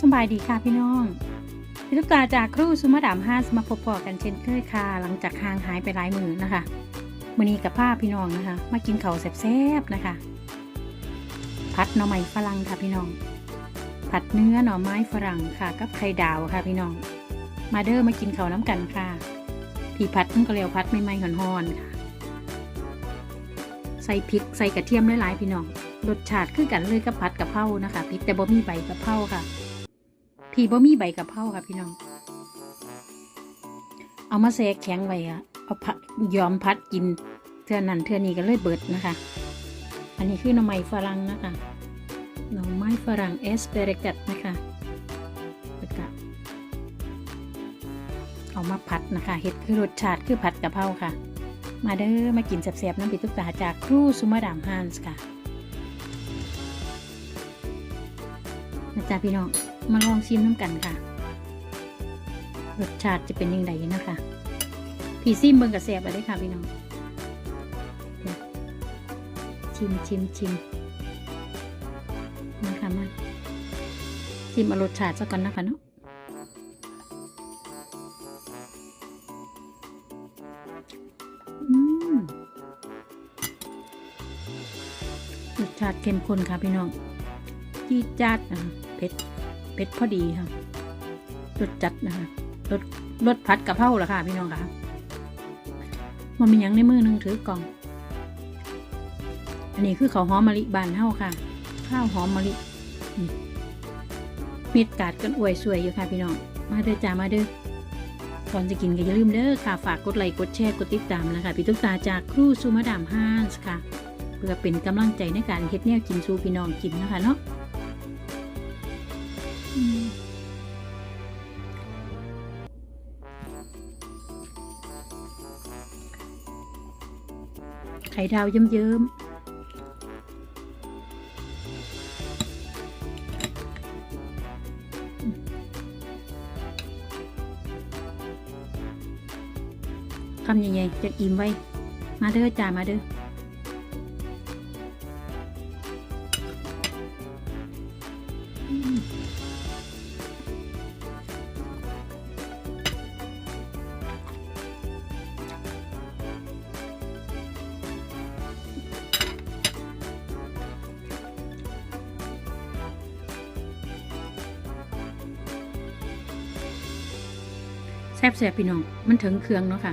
สบายดีค่ะพี่น้อง พี่ตุ๊กตาจากครูสุมาดามห้าสมาพบพอกันเช่นเคยค่ะ หลังจากห่างหายไปหลายมือนะคะมือนี้กับผ้าพี่น้องนะคะ มากินเข่าแซ่บๆนะคะผัดหน่อไม้ฝรั่งค่ะพี่น้อง ผัดเนื้อหน่อไม้ฝรั่งค่ะ กับไข่ดาวค่ะพี่น้อง มาเด้อมากินเข่าน้ำกันค่ะ ที่ผัดมันก็เร็วผัดไม่ไหม้หอนๆค่ะ ส่พริกใส่กระเทียมหลายๆพี่น้องรสชาติคือกันเลยกับผัดกะเพรานะคะพริกแต่บ่มีใบกะเพราค่ะ พี่บ่มีใบกะเพราค่ะพี่น้อง เอามาแซ่แข็งไว้อะเอาผัดยอมพัดกินเทื่อนั้นเทื่อนี้ก็เลยเบิดนะคะ อันนี้คือหน่อไม้ฝรั่งนะคะหน่อไม้ฝรั่งเอสเปรกัสนะคะแล้วก็เอามาผัดนะคะเห็ดคือรสชาติคือผัดกะเพราค่ะ มาเด้อมากินแซ่บๆน้ำปิตุกตาจากครูสุมาดามฮันส์ค่ะนะจ๊ะพี่น้องมาลองชิมน้ำกันค่ะ รสชาติจะเป็นยังไงนะคะพี่ซิมเบิ่งกับแซ่บเลยค่ะพี่น้องชิมชิมชิมนะคะมาชิมเอารสชาติซะก่อนนะคะเนาะ ชาติเข้มข้นค่ะพี่น้องจี๊ดจัดนะคะเผ็ดเผ็ดพอดีค่ะรสจัดนะคะรสรสผัดกะเพราละค่ะ พี่น้องค่ะมันมีหยังในมือหนึงถือกล่อง อันนี้คือข้าวหอมมะลิบานเฮาค่ะ ข้าวหอมมะลิอืมมีดกาดกันอวยสวยอยู่ค่ะพี่น้อง มาเด้อจ้ามาเด้อก่อนจะกินก็อย่าลืมเด้อค่ะฝากกดไลค์กดแชร์กดติดตามนะคะ พี่ตุ๊กตาจากครูซูมาดามฮานส์ค่ะ เพื่อเป็นกำลังใจในการเฮ็ดแนวกินสู่พี่น้องกินนะคะเนาะไข่ดาวเยิ้มๆคำใหญ่ๆจะอิ่มไว้ มาเด้อจ้ามาเด้อ แซ่บแซ่บพี่น้อง มันถึงเครื่องเนาะค่ะ